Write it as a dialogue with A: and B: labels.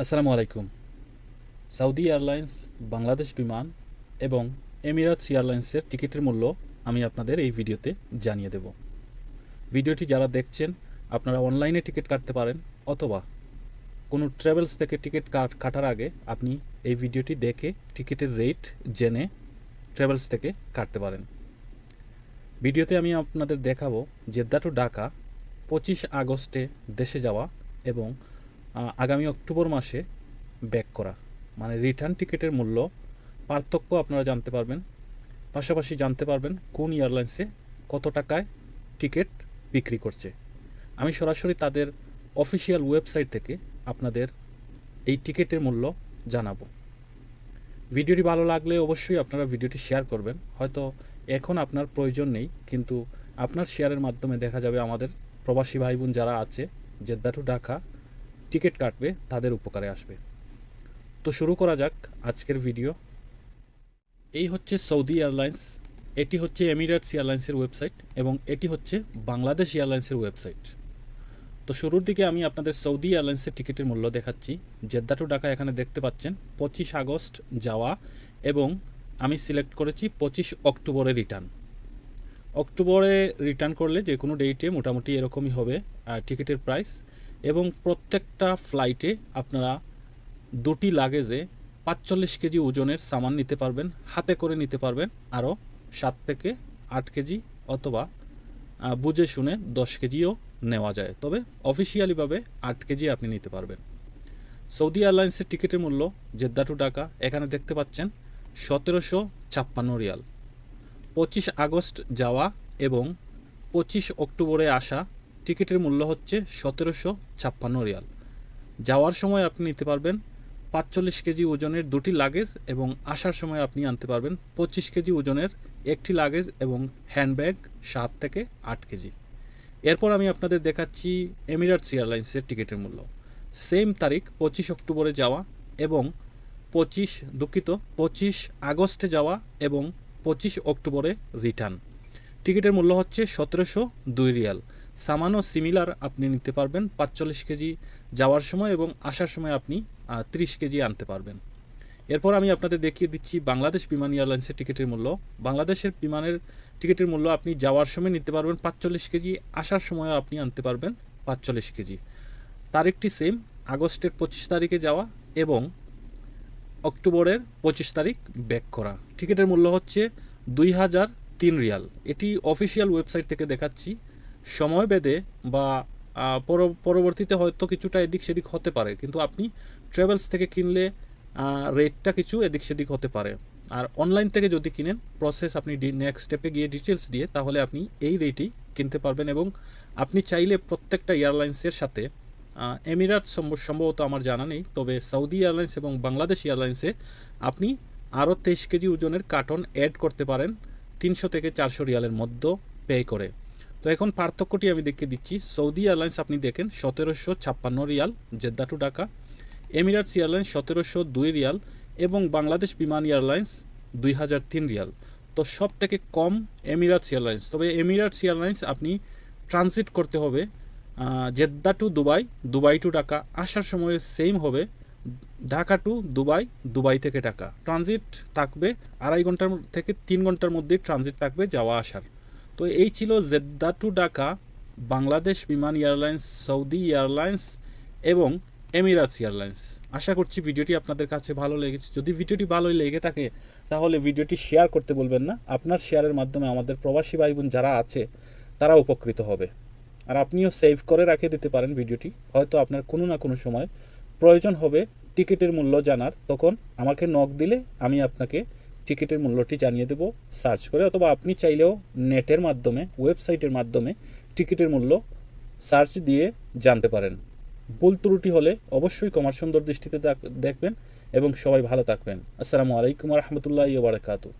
A: আসসালামু আলাইকুম। Saudi airlines Bangladesh বিমান এবং এমিরাটস এয়ারলাইন্সের টিকিটের মূল্য আমি আপনাদের এই ভিডিওতে জানিয়ে দেব। ভিডিওটি যারা দেখছেন, আপনারা অনলাইনে টিকিট কাটতে পারেন অথবা কোনো ট্রাভেলস থেকে টিকিট কাট, কাটার আগে আপনি এই ভিডিওটি দেখে টিকিটের রেট জেনে ট্রাভেলস থেকে কাটতে পারেন। ভিডিওতে আমি আপনাদের দেখাবো জেদ্দা টু ঢাকা পঁচিশ আগস্টে দেশে যাওয়া এবং আগামী অক্টোবর মাসে ব্যাক করা। মানে রিটার্ন টিকিটের মূল্য, পার্থক্য আপনারা জানতে পারবেন। পাশাপাশি জানতে পারবেন কোন এয়ারলাইন্সে কত টাকায় টিকিট বিক্রি করছে। আমি সরাসরি তাদের অফিসিয়াল ওয়েবসাইট থেকে আপনাদের এই টিকিটের মূল্য জানাব। ভিডিওটি ভালো লাগলে অবশ্যই আপনারা ভিডিওটি শেয়ার করবেন। হয়তো এখন আপনার প্রয়োজন নেই, কিন্তু আপনার শেয়ারের মাধ্যমে দেখা যাবে আমাদের প্রবাসী ভাই বোন যারা আছে জেদ্দা টু ঢাকা টিকিট কাটবে, তাদের উপকারে আসবে। তো শুরু করা যাক আজকের ভিডিও। এই হচ্ছে সৌদি এয়ারলাইন্স, এটি হচ্ছে এমিরেটস এয়ারলাইন্সের ওয়েবসাইট এবং এটি হচ্ছে বাংলাদেশ এয়ারলাইন্সের ওয়েবসাইট। তো শুরুর দিকে আমি আপনাদের সৌদি এয়ারলাইন্সের টিকিটের মূল্য দেখাচ্ছি। জেদ্দা টু ঢাকা এখানে দেখতে পাচ্ছেন, পঁচিশ আগস্ট যাওয়া এবং আমি সিলেক্ট করেছি পঁচিশ অক্টোবরে রিটার্ন। অক্টোবরে রিটার্ন করলে যে কোনো ডেটে মোটামুটি এরকমই হবে টিকিটের প্রাইস। এবং প্রত্যেকটা ফ্লাইটে আপনারা দুটি লাগেজে পাঁচচল্লিশ কেজি ওজনের সামান নিতে পারবেন, হাতে করে নিতে পারবেন, আরও সাত থেকে আট কেজি অথবা বুঝে শুনে দশ কেজিও নেওয়া যায়। তবে অফিসিয়ালিভাবে আট কেজি আপনি নিতে পারবেন। সৌদি এয়ারলাইন্সের টিকিটের মূল্য জেদ্দা টু ঢাকা, এখানে দেখতে পাচ্ছেন সতেরোশো ছাপ্পান্ন রিয়াল। পঁচিশ আগস্ট যাওয়া এবং পঁচিশ অক্টোবরে আসা টিকিটের মূল্য হচ্ছে সতেরোশো ছাপ্পান্ন রিয়াল। যাওয়ার সময় আপনি নিতে পারবেন পাঁচচল্লিশ কেজি ওজনের দুটি লাগেজ এবং আসার সময় আপনি আনতে পারবেন পঁচিশ কেজি ওজনের একটি লাগেজ এবং হ্যান্ডব্যাগ সাত থেকে আট কেজি। এরপর আমি আপনাদের দেখাচ্ছি এমিরাটস এয়ারলাইন্সের টিকিটের মূল্য। সেম তারিখ পঁচিশ অক্টোবরে যাওয়া এবং পঁচিশ দুঃখিত, পঁচিশ আগস্টে যাওয়া এবং পঁচিশ অক্টোবরে রিটার্ন। টিকিটের মূল্য হচ্ছে সতেরোশো দুই রিয়াল। সামানো সিমিলার আপনি নিতে পারবেন। পাঁচচল্লিশ কেজি যাওয়ার সময় এবং আসার সময় আপনি তিরিশ কেজি আনতে পারবেন। এরপর আমি আপনাদের দেখিয়ে দিচ্ছি বাংলাদেশ বিমান এয়ারলাইন্সের টিকিটের মূল্য। বাংলাদেশের বিমানের টিকিটের মূল্য আপনি যাওয়ার সময় নিতে পারবেন। পাঁচচল্লিশ কেজি, আসার সময়ও আপনি আনতে পারবেন পাঁচচল্লিশ কেজি। তারিখটি সেম আগস্টের পঁচিশ তারিখে যাওয়া এবং অক্টোবরের পঁচিশ তারিখ ব্যাক করা। টিকিটের মূল্য হচ্ছে দুই হাজার তিন রিয়াল। এটি অফিসিয়াল ওয়েবসাইট থেকে দেখাচ্ছি। সময় বেদে বা পরবর্তীতে হয়তো কিছুটা এদিক সেদিক হতে পারে। কিন্তু আপনি ট্রাভেলস থেকে কিনলে রেটটা কিছু এদিক সেদিক হতে পারে। আর অনলাইন থেকে যদি কিনেন প্রসেস আপনি নেক্সট স্টেপে গিয়ে ডিটেলস দিয়ে, তাহলে আপনি এই রেটেই কিনতে পারবেন এবং আপনি চাইলে প্রত্যেকটা এয়ারলাইন্সের সাথে এমিরাট সম্ভবত আমার জানা নেই, তবে সৌদি এয়ারলাইন্স এবং বাংলাদেশ এয়ারলাইন্সে আপনি আরও তেইশ কেজি ওজনের কার্টন অ্যাড করতে পারেন, তিনশো থেকে চারশো রিয়ালের মধ্যে পে করে। তো এখন পার্থক্যটি আমি দেখিয়ে দিচ্ছি। সৌদি এয়ারলাইন্স আপনি দেখেন সতেরোশো ছাপ্পান্ন riyal, Jeddah to Dhaka. Emirates airlines সতেরোশো দুই রিয়াল এবং বাংলাদেশ বিমান এয়ারলাইন্স দুই হাজার তিন রিয়াল। তো সব থেকে কম এমিরাটস এয়ারলাইন্স। তবে এমিরাটস এয়ারলাইন্স আপনি ট্রানজিট করতে হবে Jeddah to Dubai Dubai to Dhaka. আসার সময় সেম হবে, ঢাকা টু দুবাই দুবাই থেকে ঢাকা। ট্রানজিট থাকবে আড়াই ঘণ্টার থেকে তিন ঘণ্টার মধ্যে ট্রানজিট থাকবে যাওয়া আসার। তো এই ছিল Jeddah to Dhaka, Bangladesh Biman airlines, Saudi airlines এবং এমিরাটস এয়ারলাইন্স। আশা করছি ভিডিওটি আপনাদের কাছে ভালো লেগেছে। যদি ভিডিওটি ভালো লেগে থাকে, তাহলে ভিডিওটি শেয়ার করতে বলবেন না। আপনার শেয়ারের মাধ্যমে আমাদের প্রবাসী ভাই বোন যারা আছে, তারা উপকৃত হবে। আর আপনিও সেভ করে রাখে দিতে পারেন ভিডিওটি। হয়তো আপনার কোনো না কোনো সময় প্রয়োজন হবে টিকিটের মূল্য জানার। তখন আমাকে নক দিলে আমি আপনাকে টিকিটের মূল্যটি জানিয়ে দেব, সার্চ করে, অথবা আপনি চাইলেও নেটের মাধ্যমে, ওয়েবসাইটের মাধ্যমে টিকিটের মূল্য সার্চ দিয়ে জানতে পারেন। ভুল ত্রুটি হলে অবশ্যই কমার সুন্দর দৃষ্টিতে দেখবেন এবং সবাই ভালো থাকবেন। আসসালামু আলাইকুম রহমতুল্লাহ বারাকাতু